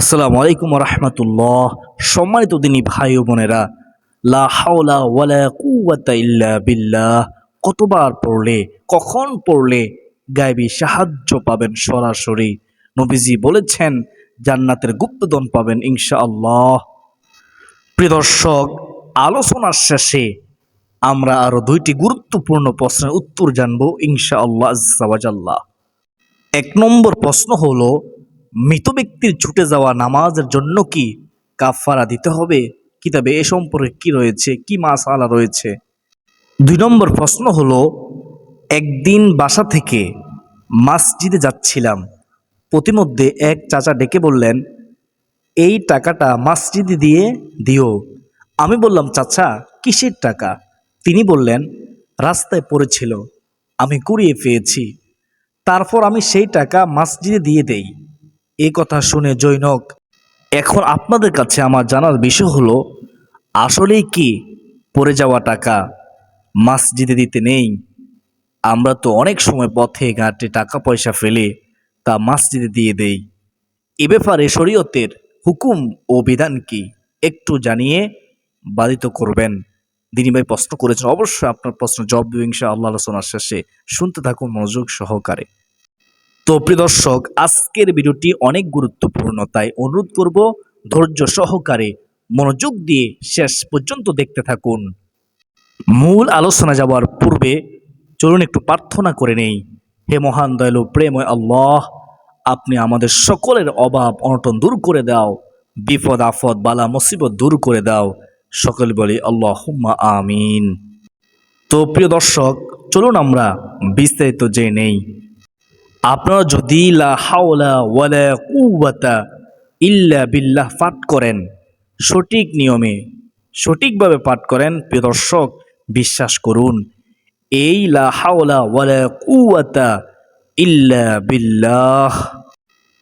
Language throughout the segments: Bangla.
আসসালামু আলাইকুম রহমতুল্লাহ সম্মানিত দিনী ভাই ও বোনেরা, লা হাওলা ওয়ালা বিল্লাহ। কতবার পড়লে, কখন পড়লে গায়েবী সাহায্য পাবেন সরাসরি? নবীজি বলেছেন, জান্নাতের গুপ্তধন পাবেন ইনশাআল্লাহ। প্রিয় দর্শক, আলোচনার শেষে আমরা আরও দুইটি গুরুত্বপূর্ণ প্রশ্নের উত্তর জানব ইনশাআল্লাহ আজ্জাওয়াজাল্লাহ এক নম্বর প্রশ্ন হলো মৃত ব্যক্তির ছুটে যাওয়া নামাজের জন্য কি কাফারা দিতে হবে? কিতাবে এ সম্পর্কে কি রয়েছে? কি মাস আলা রয়েছে? দুই নম্বর প্রশ্ন হলো, একদিন বাসা থেকে মসজিদে যাচ্ছিলাম। প্রতিমধ্যে এক চাচা ডেকে বললেন, এই টাকাটা মসজিদে দিয়ে দিও। আমি বললাম, চাচা, কিসের টাকা? তিনি বললেন, রাস্তায় পড়েছিল, আমি কুড়িয়ে পেয়েছি। তারপর আমি সেই টাকা মসজিদে দিয়ে দেই। এই কথা শুনে জৈনক, এখন আপনাদের কাছে আমার জানার বিষয় হলো, আসলেই কি পড়ে যাওয়া টাকা? মসজিদে দিতে নেই। আমরা তো অনেক সময় পথে ঘাটে টাকা পয়সা ফেলে তা মসজিদে দিয়ে দেই। এ ব্যাপারে শরীয়তের হুকুম ও বিধান কি? একটু জানিয়ে বাধিত করবেন। দিনী ভাই প্রশ্ন করেছেন। অবশ্যই আপনার প্রশ্ন জব ইনশা আল্লাহ আলোচনার শেষে শুনতে থাকুন, মনোযোগ সহকারে। তো প্রিয় দর্শক, আজকের ভিডিওটি অনেক গুরুত্বপূর্ণ, তাই অনুরোধ করব ধৈর্য সহকারে মনোযোগ দিয়ে শেষ পর্যন্ত দেখতে থাকুন। মূল আলোচনা যাওয়ার পূর্বে চলুন একটু প্রার্থনা করে নেই। হে মহান দয়ালু, প্রেময় আল্লাহ, আপনি আমাদের সকলের অভাব, অনটন দূর করে দাও, বিপদ আফদ বালা, মুসিবত দূর করে দাও। সকল বলি আল্লাহ আমিন। তো প্রিয় দর্শক, চলুন আমরা বিস্তারিত জেনে নেই। আপনারা যদি লা হাওলা ওয়ালা কুওয়াতা ইল্লা বিল্লাহ পাঠ করেন, সঠিক নিয়মে সঠিকভাবে পাঠ করেন, প্রিয় দর্শক, বিশ্বাস করুন, এই লা হাওলা ওয়ালা কুওয়াতা ইল্লা বিল্লাহ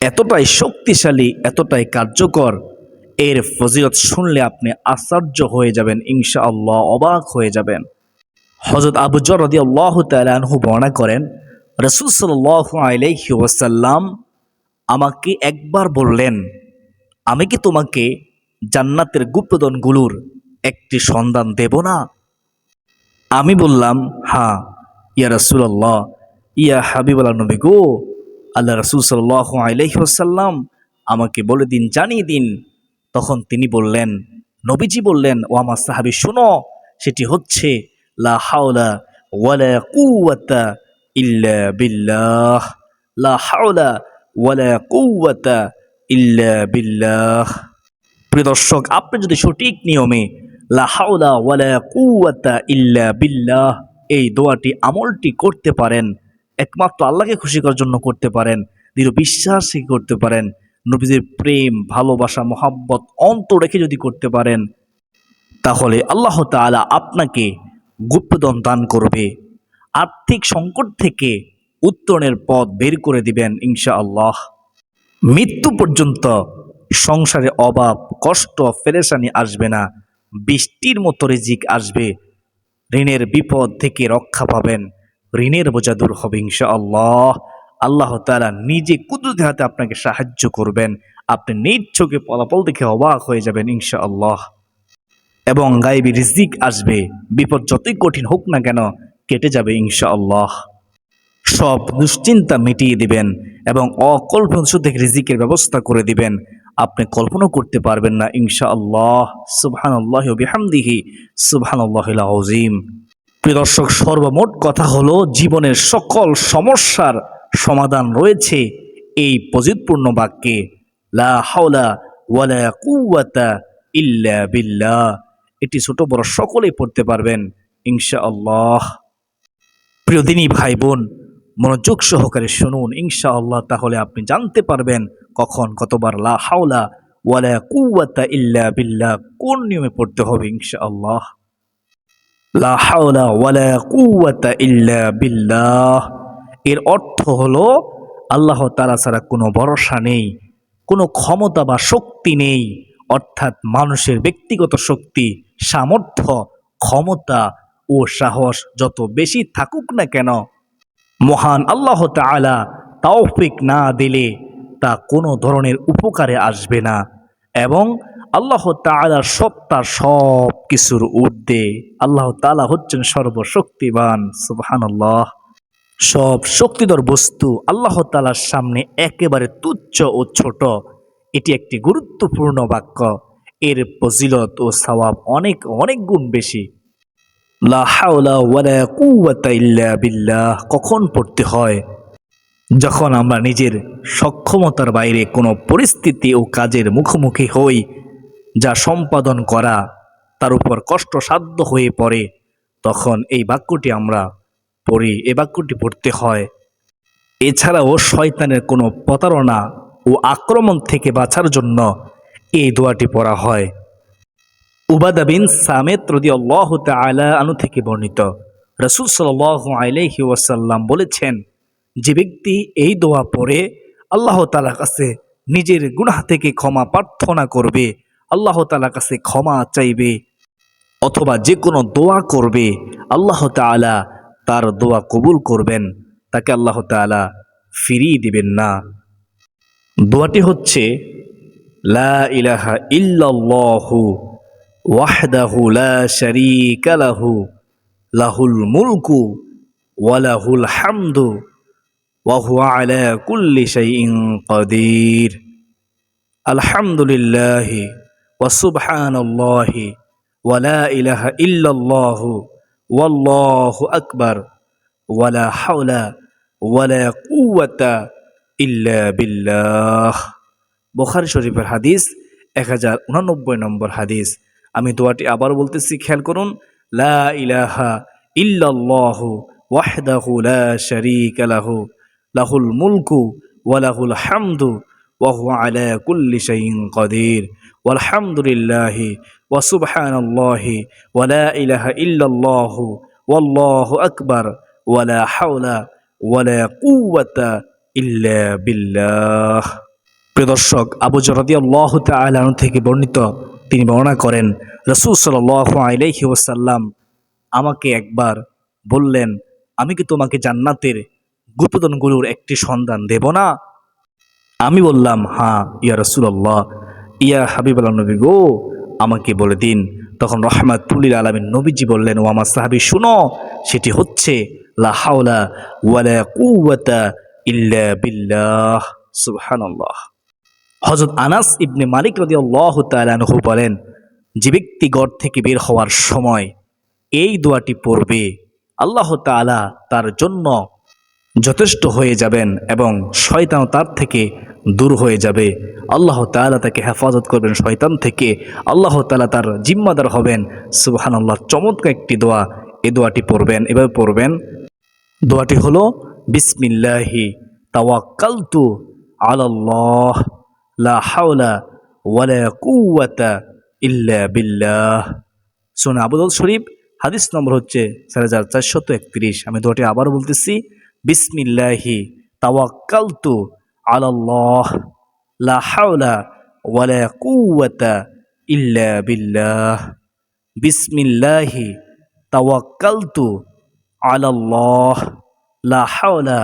এতটাই শক্তিশালী, এতটাই কার্যকর, এর ফজিলত শুনলে আপনি আশ্চর্য হয়ে যাবেন ইনশা আল্লাহ অবাক হয়ে যাবেন। হজরত আবু জর রদি আল্লাহ তালহু বর্ণনা করেন রসুল সাল্লাহ আলাইহি ওয়াসাল্লাম আমাকে একবার বললেন, আমি কি তোমাকে জান্নাতের গুপ্তদনগুলোর একটি সন্ধান দেব না? আমি বললাম হ্যাঁ ইয়া রসুল্লাহ ইয়া হাবিবুল্লাহ নবী গো, আল্লাহ রসুল সাল্লাহ আলাইসাল্লাম আমাকে বলে দিন, জানিয়ে দিন। তখন তিনি বললেন, নবীজি বললেন, ও আমার সাহাবি, শুনো, সেটি হচ্ছে লা হাওলা ওয়ালা কুওয়াতা ইল্লা বিল্লাহ, লা হাওলা ওয়ালা কুওয়াতা ইল্লা বিল্লাহ। প্রিয় আপনি যদি সঠিক নিয়মে লা হাওলা ওয়ালা কুওয়াতা ইল্লা বিল্লাহ এই দোয়াটি আমলটি করতে পারেন, একমাত্র আল্লাহকে খুশি করার জন্য করতে পারেন, দৃঢ় বিশ্বাসই করতে পারেন নবীদের প্রেম, ভালোবাসা, মহাব্বত অন্ত রেখে যদি করতে পারেন, তাহলে আল্লাহ তাআলা আপনাকে গুপ্তধন দান করবে। আর্থিক সংকট থেকে উত্তরণের পথ বের করে দিবেন ইনশা আল্লাহ মৃত্যু পর্যন্ত সংসারে অভাব, কষ্ট, ফেরেশানি আসবে না। বৃষ্টির মতো রিজিক আসবে। ঋণের বিপদ থেকে রক্ষা পাবেন। ঋণের বোঝা দূর হবে ইনশা আল্লাহ আল্লাহ তালা নিজে কুদরতি হাতে আপনাকে সাহায্য করবেন। আপনি নিজ চোখে ফলাফল দেখে অবাক হয়ে যাবেন ইনশা আল্লাহ এবং গায়েবী রিজিক আসবে। বিপদ যতই কঠিন হোক না কেন কেটে যাবে ইনশা আল্লাহ সব দুশ্চিন্তা মিটিয়ে দিবেন এবং অকল্পনা শুদ্ধ রিজিকের ব্যবস্থা করে দিবেন। আপনি কল্পনা করতে পারবেন না ইনশা আল্লাহ সুবহান আল্লাহ বিহামদিহি। সুবহান আল্লাহ আজিম প্রিয় দর্শক, সর্বমোট কথা হলো, জীবনের সকল সমস্যার সমাধান রয়েছে এই পজিতপূর্ণ বাক্যে। লা হাওলা ওয়ালা কুওয়াতা ইল্লা বিল্লাহ। এটি ছোট বড় সকলেই পড়তে পারবেন ইনশা আল্লাহ প্রিয় দিনী ভাই বোন, মনোযোগ সহকারে শুনুন। ইনশা আল্লাহ তাহলে আপনি জানতে পারবেন কখন কতবার লা হাওলা ওয়ালা কুওয়াতা ইল্লা বিল্লাহ কোন নিয়মে পড়তে হবে ইনশা আল্লাহ লা হাওলা ওয়ালা কুওয়াতা ইল্লা বিল্লাহ। এর অর্থ হলো, আল্লাহ তাআলা ছাড়া কোনো ভরসা নেই, কোনো ক্ষমতা বা শক্তি নেই। অর্থাৎ মানুষের ব্যক্তিগত শক্তি, সামর্থ্য, ক্ষমতা ও সাহস যত বেশি থাকুক না কেন, মহান আল্লাহ তাআলা তাওফিক না দিলে তা কোনো ধরনের উপকারে আসবে না এবং আল্লাহ তাআলার সত্তা সব কিছুর ঊর্ধ্বে আল্লাহ তালা হচ্ছেন সর্বশক্তিবান সুবহানাল্লাহ। সব শক্তিধর বস্তু আল্লাহ তালার সামনে একেবারে তুচ্ছ ও ছোট। এটি একটি গুরুত্বপূর্ণ বাক্য। এর ফজিলত ও সওয়াব অনেক অনেক গুণ বেশি লা হাওলা ওয়ালা কুওয়াতা ইল্লা বিল্লাহ কখন পড়তে হয়? যখন আমরা নিজের সক্ষমতার বাইরে কোনো পরিস্থিতি ও কাজের মুখোমুখি হই, যা সম্পাদন করা তার উপর কষ্টসাধ্য হয়ে পড়ে, তখন এই বাক্যটি আমরা পড়ি এই বাক্যটি পড়তে হয়। এছাড়াও শয়তানের কোনো প্রতারণা ও আক্রমণ থেকে বাঁচার জন্য এই দোয়াটি পড়া হয়। উবাদা বিন সামেত রদি আল্লাহ তালা আনু থেকে বর্ণিত। রসুল সাল আলাইহি ওয়াসাল্লাম বলেছেন, যে ব্যক্তি এই দোয়া পড়ে, আল্লাহ তালার কাছে নিজের গুনাহ থেকে ক্ষমা প্রার্থনা করবে, আল্লাহ তালার কাছে ক্ষমা চাইবে, অথবা যে কোনো দোয়া করবে, আল্লাহ তাআলা তার দোয়া কবুল করবেন, তাকে আল্লাহ তাআলা ফিরিয়ে দিবেন না। দোয়াটি হচ্ছে, লা ইলাহা ইল্লাল্লাহু ওয়াহদাহু লা শারীকা লাহু, লাহুল মুলকু ওয়া লাহুল হামদু ওয়া হুয়া আলা কুল্লি শাইইন কাদির। আলহামদুলিল্লাহি ওয়া সুবহানাল্লাহি ওয়া লা ইলাহা ইল্লাল্লাহু ওয়াল্লাহু আকবার ওয়া লা হাওলা ওয়া লা কুওয়াতা ইল্লা বিল্লাহ। বুখারী শরীফের হাদিস এক হাজার উনানব্বই নম্বর হাদিস। আমি দোয়াটি আবার বলতেছি, খেয়াল করুন, লা ইলাহা ইল্লাল্লাহ ওয়াহদাহু লা শারীকা লাহু, লাহুল মুলকু ওয়া লাহুল হামদু ওয়া হুয়া আলা কুল্লি শাইইন কাদির, ওয়ালহামদুলিল্লাহি ওয়া সুবহানাল্লাহি ওয়া লা ইলাহা ইল্লাল্লাহ ওয়াল্লাহু আকবার ওয়া লা হাওলা ওয়া লা কুওয়াতা ইল্লা বিল্লাহ। প্রিয় দর্শক, আবু জরাদি আল্লাহ তালন থেকে বর্ণিত তিনি বর্ণনা করেন, রসুল সাল আলাইহি ওসাল্লাম আমাকে একবার বললেন, আমি কি তোমাকে জান্নাতের গুপ্তদনগুলোর একটি সন্ধান দেব না? আমি বললাম হ্যাঁ ইয়া রসুল্লাহ ইয়া হাবিব আল্লাহ নবী গো, আমাকে বলে দিন। তখন রহমাতুল্লিল আলমিন নবীজি বললেন, ও আমার সাহাবি, শুনো, সেটি হচ্ছে, লা হাওলা ওয়ালা কুওয়াতা ইল্লা বিল্লাহ, সুবহানাল্লাহ। হজরত আনাস ইবনে মালিক রদি আল্লাহ তালানহু বলেন, যে ব্যক্তি গড় থেকে বের হওয়ার সময় এই দোয়াটি পড়বে, আল্লাহ তাআলা তার জন্য যথেষ্ট হয়ে যাবেন এবং শয়তান তার থেকে দূর হয়ে যাবে। আল্লাহ তাআলা তাকে হেফাজত করবেন শয়তান থেকে। আল্লাহ তাআলা তার জিম্মাদার হবেন। সুবহান আল্লাহ চমৎকার একটি দোয়া এই দোয়াটি পড়বেন। এভাবে পড়বেন, দোয়াটি হলো, বিসমিল্লাহি তাওয়াক্কালতু আলাল্লাহ। লা হাওলা ওয়ালা কুওয়াতা ইল্লা বিল্লাহ। শুনে আবুদল শরীফ, হাদিস নম্বর হচ্ছে চার হাজার চারশত একত্রিশ। আমি দোয়াটি আবার বলতেছি, বিসমিল্লাহি তাওয়াক্কালতু আলাল্লাহ। লা হাওলা ওয়ালা কুওয়াতা ইল্লা বিল্লাহ। বিসমিল্লাহি তাওয়াক্কালতু আলাল্লাহ। লা হাওলা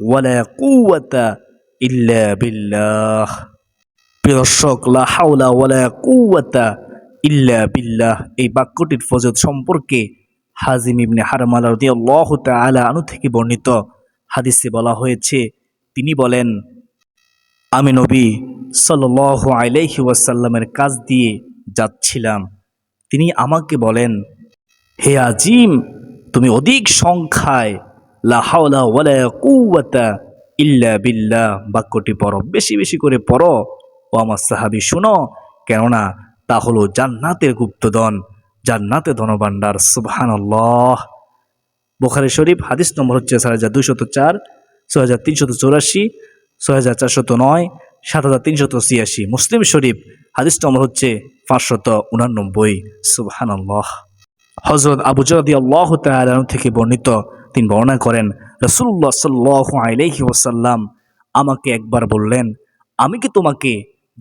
ওয়ালা কুওয়াতা ইল্লা বিল্লাহ। প্রিয় দর্শক, লা হাওলা ওয়ালা ইল্লা বিল্লাহ। এই বাক্যটির ফজত সম্পর্কে হাজিম ইবনে হারমাল রাদিয়াল্লাহু তাআলা আনু থেকে বর্ণিত হাদিসে বলা হয়েছে, তিনি বলেন, আমি নবী সাল্লাল্লাহু আলাইহি ওয়াসাল্লামের কাজ দিয়ে যাচ্ছিলাম। তিনি আমাকে বলেন, হে আজিম, তুমি অধিক সংখ্যায় লা হাওলা ওয়ালা কুওয়াতা ইল্লা বিল্লাহ। বাক্যটি পড়ো, বেশি বেশি করে পড়ো। ও আমার সাহাবি, শুনো। কেননা তা হলো জান্নাতের গুপ্তধন, জান্নাতে ধনভাণ্ডার, সুবহানাল্লাহ। বোখারি শরীফ, হাদিস নম্বর হচ্ছে ছয় হাজার দুইশত চার, ছয় হাজার তিনশত চৌরাশি, ছয় হাজার চারশত নয়, সাত হাজার তিনশত ছিয়াশি। মুসলিম শরীফ, হাদিস নম্বর হচ্ছে পাঁচশত উনানব্বই। সুবহানাল্লাহ। হজরত আবু জরদি আল্লাহ তালু থেকে বর্ণিত তিনি বর্ণনা করেন রসুল্লাহ সাল্লাহ আলাইহি ওসাল্লাম আমাকে একবার বললেন, আমি কি তোমাকে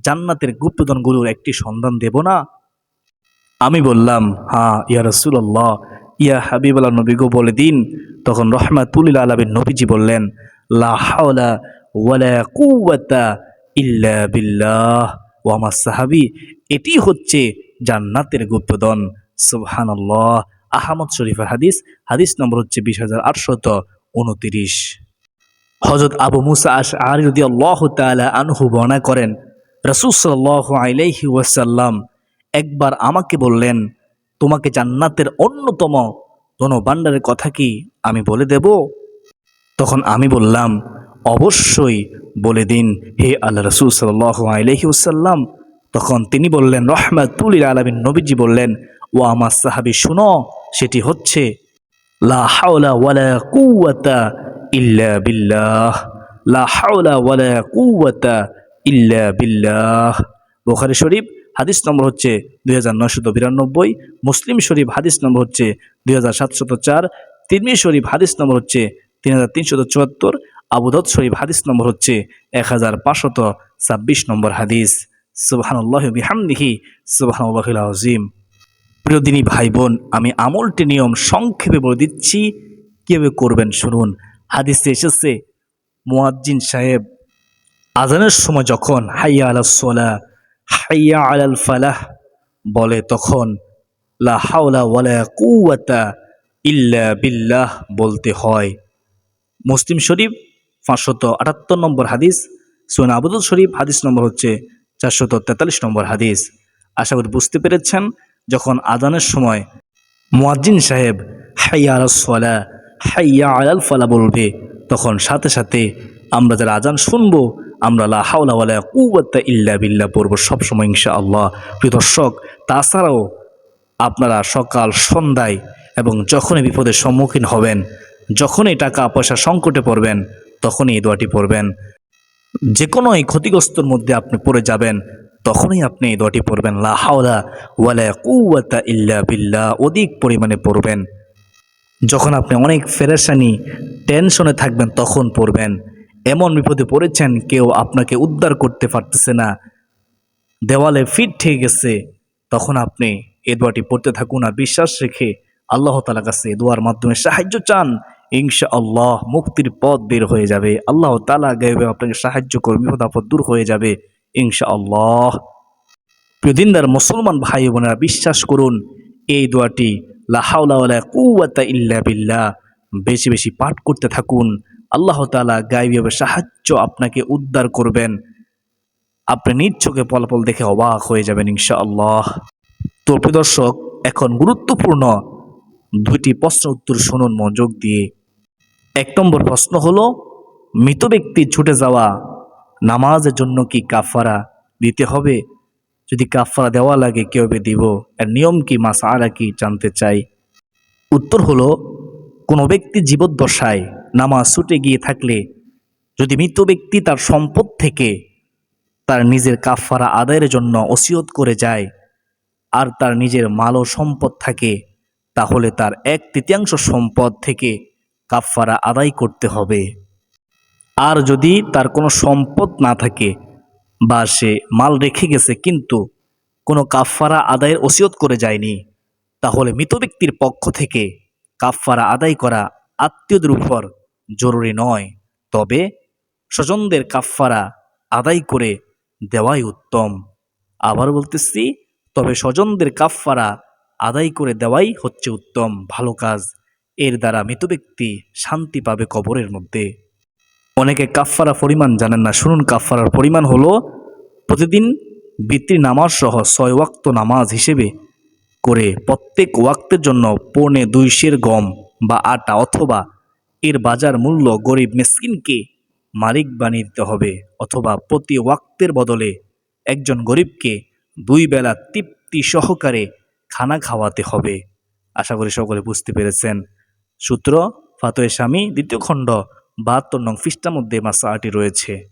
জান্নাতের গুপ্তধনগুলোর একটি সন্ধান দেব না? আমি বললাম হ্যাঁ ইয়া রসুল্লাহ ইয়া হাবিবুল্লাহ নবীগো বলে দিন। তখন রহমাতুল্লিল আলমের নবীজি বললেন ইল্লা সাহাবি, এটি হচ্ছে জান্নাতের গুপ্তদন সুবহানাল্লাহ। আহমদ শরীফের হাদিস হাদিস নম্বর হচ্ছে বিশ হাজার আটশত উনতিরিশ। হজরত আবু মুসা আশ আরি আল্লাহ আনহু বর্ণনা করেন রসুল সাল্লাহ আলাইহি ওয়াসাল্লাম একবার আমাকে বললেন, তোমাকে জান্নাতের অন্যতম ধনভাণ্ডারের কথা কি আমি বলে দেব? তখন আমি বললাম, অবশ্যই বলে দিন, হে আল্লাহ রসুল সাল্লাহ আলাইহি ওসাল্লাম তখন তিনি বললেন রহমাতুল আলমিন। নবীজি বললেন ও আমার সাহাবি, শুনো, সেটি হচ্ছে, লা হাওলা ওয়ালা কুওয়াতা ইল্লা বিল্লাহ। লা হাওলা ওয়ালা কুওয়াতা ইল্লা বিল্লাহ। বুখারী শরীফ, হাদিস নম্বর হচ্ছে দুই হাজার বিরানব্বই। মুসলিম শরীফ, হাদিস নম্বর হচ্ছে দুই হাজার সাতশত চার। তিরমি শরীফ, হাদিস নম্বর হচ্ছে তিন হাজার তিনশত চুয়াত্তর। আবুদত শরীফ, হাদিস নম্বর হচ্ছে এক হাজার পাঁচশত ছাব্বিশ নম্বর হাদিস। সুবাহানুল্লাহ বিহামদিহি সুবাহানুল্লাহ আজিম প্রিয় দিনী ভাই বোন আমি আমলটি নিয়ম সংক্ষেপে বলে দিচ্ছি, কীভাবে করবেন শুনুন। হাদিসে এসেছে, মুয়াজ্জিন সাহেব আজানের সময় যখন হাইয়া আলা সোলা, হাইয়া আলাল ফালাহ বলে, তখন লা হাওলা ওয়ালা কুওয়াতা ইল্লা বিল্লাহ বলতে হয়। মুসলিম শরীফ পাঁচশত আটাত্তর নম্বর হাদিস সোনা আবুদুল শরীফ হাদিস নম্বর হচ্ছে চারশত তেতাল্লিশ নম্বর হাদিস। আশা করি বুঝতে পেরেছেন, যখন আদানের সময় মুয়াজ্জিন সাহেব হাইয়া আলাল সোলা, হাইয়া আলাল ফালা বলবে, তখন সাথে সাথে আমরা যারা আজান শুনব আমরা লা হাওলা ওয়ালা কুওয়াতা ইল্লা বিল্লাহ পড়ব সবসময় ইনশা আল্লাহ প্রিয় দর্শক, তাছাড়াও আপনারা সকাল, সন্ধ্যায় এবং যখনই বিপদের সম্মুখীন হবেন, যখনই টাকা পয়সা সংকটে পড়বেন, তখনই এই দোয়াটি পড়বেন। যে কোনো এই ক্ষতিগ্রস্তর মধ্যে আপনি পড়ে যাবেন, তখনই আপনি এই দোয়াটি পড়বেন। লা হাওলা ওয়ালা কুওয়াতা ইল্লা বিল্লাহ অধিক পরিমাণে পড়বেন। যখন আপনি অনেক ফেরেশানি, টেনশনে থাকবেন, তখন পড়বেন। এমন বিপদে পড়েছেন, কেউ আপনাকে উদ্ধার করতে পারতেছে না। দেওয়ালে ফিট ঠিক গেছে, তখন আপনি এ দোয়াটি পড়তে থাকুন আর বিশ্বাস রেখে আল্লাহ তালা কাছে দোয়ার মাধ্যমে সাহায্য চান। ইনশা আল্লাহ মুক্তির পথ বের হয়ে যাবে। আল্লাহ তালা গাইবে আপনাকে সাহায্য করবে বিপদ আপদ দূর হয়ে যাবে ইনশা আল্লাহ প্রিয় দিনদার, মুসলমান ভাই বোনেরা, বিশ্বাস করুন, এই দোয়াটি লাহাউলা কুয়াতা ইল্লা বিল্লাহ। বেশি বেশি পাঠ করতে থাকুন আল্লাহ তালা গাইবীভাবে সাহায্য আপনাকে উদ্ধার করবেন। আপনি নিজ চোখে ফলাফল দেখে অবাক হয়ে যাবেন ইনশা আল্লাহ তো প্রিয় দর্শক, এখন গুরুত্বপূর্ণ দুইটি প্রশ্ন উত্তর শুনুন মনোযোগ দিয়ে। এক নম্বর প্রশ্ন হলো, মৃত ব্যক্তি ছুটে যাওয়া নামাজের জন্য কি কাফারা দিতে হবে? যদি কাফারা দেওয়া লাগে, কীভাবে দিব? এর নিয়ম কি মাস আলা কি জানতে চাই? উত্তর হলো, কোনো ব্যক্তি জীবদ্দশায় নামাজ ছুটে গিয়ে থাকলে যদি মৃত ব্যক্তি তার সম্পদ থেকে তার নিজের কাফারা আদায়ের জন্য ওসিয়ত করে যায় আর তার নিজের মাল ও সম্পদ থাকে, তাহলে তার এক তৃতীয়াংশ সম্পদ থেকে কাফারা আদায় করতে হবে। আর যদি তার কোনো সম্পদ না থাকে বা সে মাল রেখে গেছে কিন্তু কোনো কাফারা আদায়ের ওসিয়ত করে যায়নি, তাহলে মৃত ব্যক্তির পক্ষ থেকে কাফারা আদায় করা আত্মীয়দের উপর জরুরি নয়। তবে স্বজনদের কাফারা আদায় করে দেওয়াই উত্তম। আবার বলতেছি, তবে স্বজনদের কাফারা আদায় করে দেওয়াই হচ্ছে উত্তম। ভালো কাজ। এর দ্বারা মৃত ব্যক্তি শান্তি পাবে কবরের মধ্যে। অনেকে কাফফারা পরিমাণ জানেন না। শুনুন কাফারার পরিমাণ হলো প্রতিদিন বৃত্তি নামাজ সহ ছয় ওয়াক্ত নামাজ হিসেবে করে প্রত্যেক ওয়াক্তের জন্য পৌনে দুই সের গম বা আটা অথবা এর বাজার মূল্য গরিব মিসকিনকে মালিক বানিয়ে দিতে হবে অথবা প্রতি ওয়াক্তের বদলে একজন গরিবকে দুই বেলা তৃপ্তি সহকারে খানা খাওয়াতে হবে। আশা করি সকলে বুঝতে পেরেছেন। সূত্র, ফাতোয়ে স্বামী, দ্বিতীয় খণ্ড, বাহাত্তর নং ফিস্টার মধ্যে মাসাটি রয়েছে।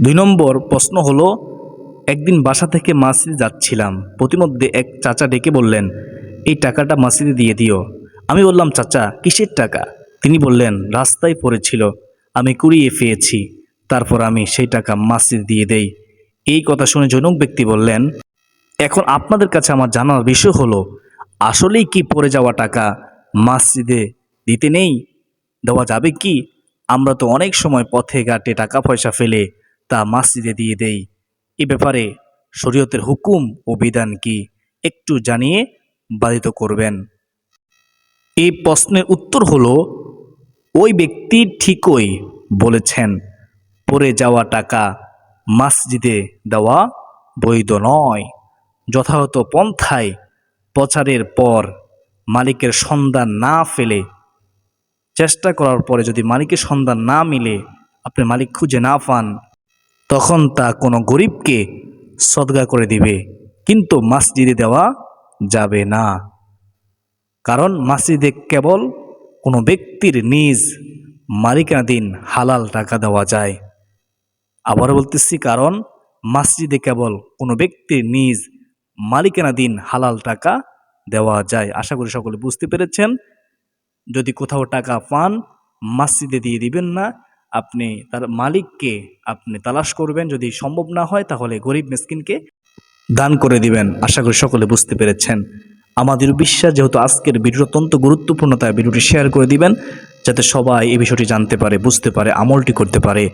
দুই নম্বর প্রশ্ন হলো, একদিন বাসা থেকে মাসিদে যাচ্ছিলাম। প্রতিমধ্যে এক চাচা ডেকে বললেন, এই টাকাটা মাসিদে দিয়ে দিও। আমি বললাম, চাচা, কিসের টাকা? তিনি বললেন, রাস্তায় পড়েছিল, আমি কুড়িয়ে পেয়েছি। তারপর আমি সেই টাকা মাসিদে দিয়ে দেই। এই কথা শুনে জনক ব্যক্তি বললেন, এখন আপনাদের কাছে আমার জানার বিষয় হলো, আসলেই কি পড়ে যাওয়া টাকা মসজিদে দিতে নেই? দেওয়া যাবে কি? আমরা তো অনেক সময় পথে ঘাটে টাকা পয়সা ফেলে তা মসজিদে দিয়ে দেই। এ ব্যাপারে শরীয়তের হুকুম ও বিধান কি একটু জানিয়ে বাধিত করবেন? এই প্রশ্নের উত্তর হলো ওই ব্যক্তি ঠিকই বলেছেন, পড়ে যাওয়া টাকা মসজিদে দেওয়া বৈধ নয়। যথাযথ পন্থায় প্রচারের পর মালিকের সন্ধান না ফেলে, চেষ্টা করার পরে যদি মালিকের সন্ধান না মিলে, আপনি মালিক খুঁজে না পান, তখন তা কোনো গরিবকে সদগা করে দিবে, কিন্তু মসজিদে দেওয়া যাবে না। কারণ মসজিদে কেবল কোনো ব্যক্তির নিজ মালিকানাধীন হালাল টাকা দেওয়া যায়। আবার বলতেছি, কারণ মসজিদে কেবল কোনো ব্যক্তির নিজ মালিকানাধীন হালাল টাকা দেওয়া যায়। আশা করি সকলে বুঝতে পেরেছেন। যদি কোথাও টাকা পান, মসজিদে দিয়ে দিবেন না। আপনি তার মালিককে আপনি তালাশ করবেন। যদি সম্ভব না হয়, তাহলে গরিব মিসকিনকে দান করে দিবেন। আশা করি সকলে বুঝতে পেরেছেন। আমাদের বিশ্বাস যেহেতু আজকের ভিডিও অত্যন্ত গুরুত্বপূর্ণ, তাই ভিডিওটি শেয়ার করে দিবেন, যাতে সবাই এই বিষয়টি জানতে পারে, বুঝতে পারে, আমলটি করতে পারে।